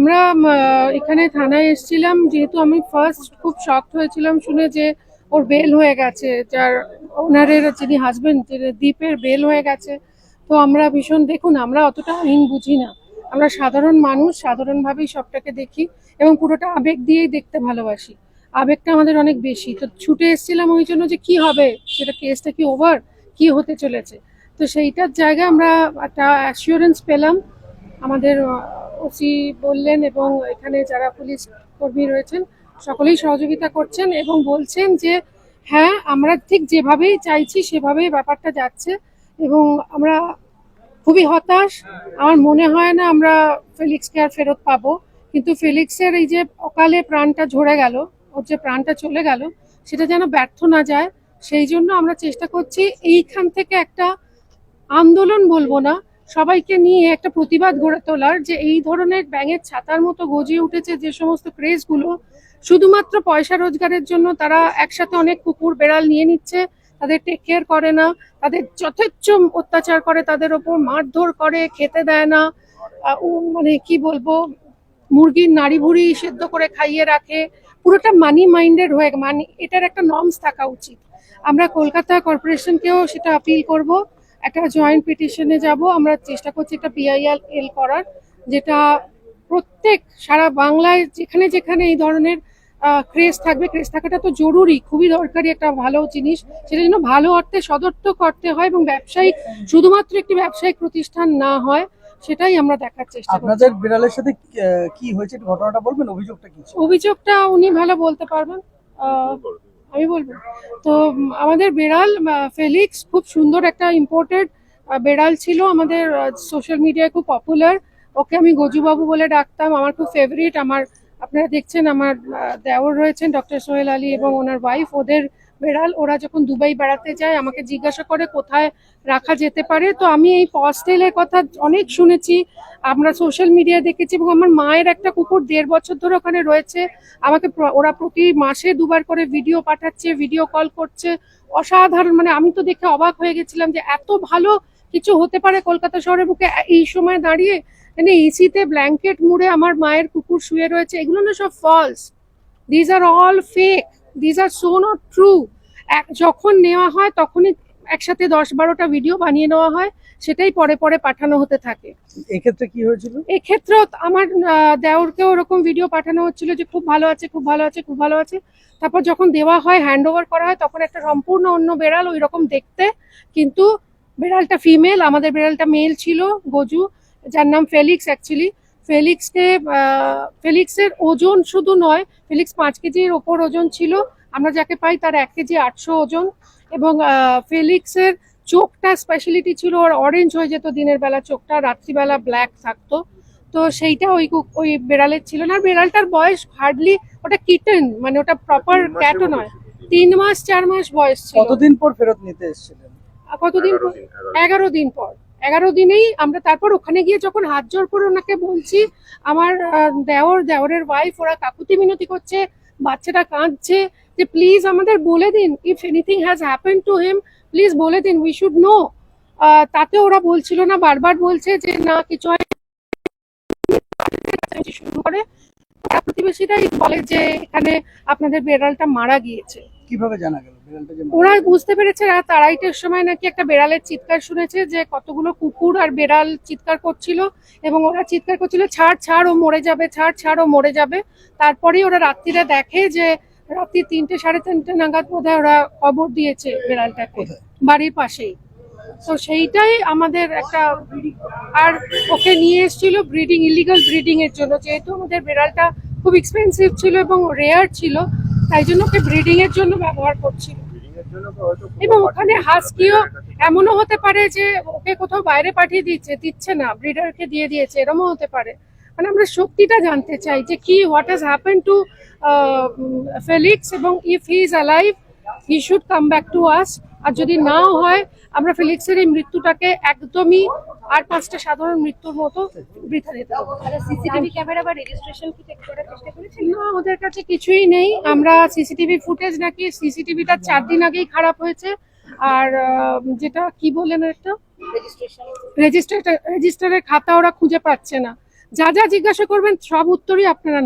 আমরা এখানে থানায় এসেছিলাম। যেহেতু আমি ফার্স্ট খুব শকড হয়েছিলাম শুনে যে ওর বেল হয়ে গেছে, যার ওনারের যিনি হাজবেন্ড দ্বীপের বেল হয়ে গেছে। তো আমরা ভীষণ, দেখুন, আমরা অতটা আইন বুঝি না। আমরা সাধারণ মানুষ, সাধারণভাবেই সবটাকে দেখি এবং পুরোটা আবেগ দিয়েই দেখতে ভালোবাসি। আবেগটা আমাদের অনেক বেশি। তো ছুটে এসেছিলাম ওই জন্য যে কি হবে? সেটা কেসটা কি ওভার কি হতে চলেছে? তো সেইটার জায়গায় আমরা একটা অ্যাসিওরেন্স পেলাম। আমাদের ওসি বললেন এবং এখানে যারা পুলিশ কর্মী রয়েছেন, সকলেই সহযোগিতা করছেন এবং বলছেন যে হ্যাঁ আমরা ঠিক যেভাবেই চাইছি, সেভাবেই ব্যাপারটা যাচ্ছে এবং আমরা খুবই হতাশ। আমার মনে হয় না আমরা ফেলিক্সকে আর ফেরত পাবো। কিন্তু ফেলিক্সের এই যে অকালে প্রাণটা ঝরে গেল, ওর যে প্রাণটা চলে গেল, সেটা যেন ব্যর্থ না যায়, সেই জন্য আমরা চেষ্টা করছি এইখান থেকে একটা আন্দোলন বলব না সবাইকে নিয়ে একটা প্রতিবাদ গড়ে তোলার যে এই ধরনের ব্যাঙের ছাতার মতো গজিয়ে উঠেছে যে সমস্ত ক্রেজগুলো, শুধুমাত্র পয়সা রোজগারের জন্য তারা একসাথে অনেক কুকুর বেড়াল নিয়ে নিচ্ছে, তাদের টেক কেয়ার করে না, তাদের যথেচ্ছ অত্যাচার করে, তাদের ওপর মারধর করে, খেতে দেয় না মানে কি বলব, মুরগির নাড়ি ভুড়ি সেদ্ধ করে খাইয়ে রাখে, পুরোটা মানি মাইন্ডেড হয়ে মানি এটার একটা নর্মস থাকা উচিত। আমরা কলকাতা কর্পোরেশনকেও সেটা আপিল করব। একটা জয়েন্ট পিটিশনে যাব। আমরা চেষ্টা করছি একটা পিআইএল এল করার যেটা প্রত্যেক সারা বাংলায় যেখানে যেখানে এই ধরনের ক্রেজ থাকবে ক্রেজ থাকাটা তো জরুরি। খুবই দরকারি একটা ভালো জিনিস। সেটা যেন ভালো অর্থে সদর্থক করতে হয় এবং ব্যবসায়িক শুধুমাত্র একটি ব্যবসায়িক প্রতিষ্ঠান না হয় সেটাই আমরা দেখার চেষ্টা করছি। আপনাদের বিড়ালের সাথে কি হয়েছে ঘটনাটা বলবেন? অভিযোগটা কি অভিযোগটা উনি ভালো বলতে পারবেন। আহ, আমি বলব। তো আমাদের বেড়াল ফেলিক্স খুব সুন্দর একটা ইম্পোর্টেড বেড়াল ছিল। আমাদের সোশ্যাল মিডিয়ায় খুব পপুলার ওকে আমি গজুবাবু বলে ডাকতাম। আমার খুব ফেভারিট আমার, আপনারা দেখছেন, আমার দেওয়ার দেওর রয়েছেন ডক্টর সোহেল আলী এবং ওনার ওয়াইফ ওদের বেড়াল, ওরা যখন দুবাই বেড়াতে যায়, আমাকে জিজ্ঞাসা করে কোথায় রাখা যেতে পারে। তো আমি এই পস্টেলের কথা অনেক শুনেছি, আমরা সোশ্যাল মিডিয়ায় দেখেছি এবং আমার মায়ের একটা কুকুর দেড় বছর ধরে ওখানে রয়েছে। আমাকে ওরা প্রতি মাসে দুবার করে ভিডিও পাঠাচ্ছে, ভিডিও কল করছে। অসাধারণ মানে আমি তো দেখে অবাক হয়ে গেছিলাম যে এত ভালো কিছু হতে পারে কলকাতা শহরের বুকে। এই সময় দাঁড়িয়ে মানে এসিতে ব্ল্যাঙ্কেট মুড়ে আমার মায়ের কুকুর শুয়ে রয়েছে। এগুলো না সব false these are all fake these are so not true যখন নেওয়া হয় তখনই একসাথে দশ বারোটা ভিডিও বানিয়ে নেওয়া হয় সেটাই পরে পরে পাঠানো হতে থাকে। এক্ষেত্রে কি হয়েছিল? এক্ষেত্রেও আমার দেওরকেও ওরকম ভিডিও পাঠানো হচ্ছিল যে খুব ভালো আছে খুব ভালো আছে খুব ভালো আছে। তারপর যখন দেওয়া হয় হ্যান্ড ওভার করা হয় তখন একটা সম্পূর্ণ অন্য বেড়াল ওই রকম দেখতে। কিন্তু বেড়ালটা ফিমেল আমাদের বেড়ালটা মেল ছিল গজু যার নাম ফেলিক্স অ্যাকচুয়ালি ফেলিক্সকে আহ, ফেলিক্সের ওজন শুধু নয় ফেলিক্স পাঁচ কেজির ওপর ওজন ছিল। আমরা যাকে পাই তার এক কেজি আটশো ওজন। এবং আহ, ফেলিক্সের চোখটা স্পেশালিটি ছিল ওর অরেঞ্জ হয়ে যেত দিনের বেলা চোখটা রাত্রিবেলা ব্ল্যাক থাকতো। তো সেইটা ওই কুক- ওই বেড়ালের ছিল না। আর বেড়ালটার বয়স হার্ডলি ওটা কিটেন মানে ওটা প্রপার ক্যাটও নয়। তিন মাস চার মাস বয়স ছিল। কতদিন পর ফেরত নিতে এসেছিলেন? কতদিন পর? এগারো দিন পর। এগারো দিনেই আমরা তারপর ওখানে গিয়ে যখন হাত জোর করে ওনাকে বলছি, আমার দেওর, দেওরের ওয়াইফ ওরা কাকুতি মিনতি করছে, বাচ্চাটা কাঁদছে যে প্লিজ আমাদের বলে দিন if anything has happen to him please বলে দিন উই শুড নো তাতে ওরা বলছিল না, বারবার বলছে যে, না, কিছু শুরু করে প্রতিবেশীরাই বলে যে, এখানে আপনাদের বেড়ালটা মারা গিয়েছে। কীভাবে জানা গেল? ওরা বুঝতে পেরেছে রাত আড়াইটের সময় নাকি একটা বেড়ালের চিৎকার শুনেছে যে কতগুলো কুকুর আর বেড়াল চিৎকার করছিল এবং ওরা চিৎকার করছিল ছাড় ছাড় ও মরে যাবে ছাড় ছাড় ও মরে যাবে। তারপরেই ওরা রাত্রিরে দেখে যে রাত্রি তিনটে সাড়ে তিনটে নাগাদ বোধহয় ওরা কবর দিয়েছে বেড়ালটাকে বাড়ির পাশেই। তো সেইটাই আমাদের একটা আর ওকে নিয়ে এসেছিল ব্রিডিং ইলিগাল ব্রিডিং এর জন্য। যেহেতু আমাদের বেড়ালটা খুব এক্সপেন্সিভ ছিল এবং রেয়ার ছিল তাই জন্য ওকে ব্রিডিং এর জন্য ব্যবহার করছিল। এবং ওখানে হাস্কিও এমনও হতে পারে যে ওকে কোথাও বাইরে পাঠিয়ে দিচ্ছে দিচ্ছে না ব্রিডারকে দিয়ে দিয়েছে এরমও হতে পারে। মানে আমরা সত্যিটা জানতে চাই যে কি what has happen to Felix এবং if he is alive he should come back to us আর যদি নাও হয় আমরা ফেলিক্সের এই মৃত্যুটাকে একদমই আর পাঁচটা সাধারণ মৃত্যুর মতো বৃথা দিতে সিসিটিভি ক্যামেরা বা রেজিস্ট্রেশন কি চেক করার চেষ্টা করেছেন না ওদের কাছে কিছুই নেই। আমরা সিসিটিভি ফুটেজ নাকি সিসিটিভিটা চার দিন আগেই খারাপ হয়েছে। আর যেটা কি বললেন একটা রেজিস্ট্রেশন রেজিস্টার রেজিস্টারের খাতা ওরা খুঁজে পাচ্ছে না। যা যা জিজ্ঞাসা করবেন সব উত্তরই আপনারা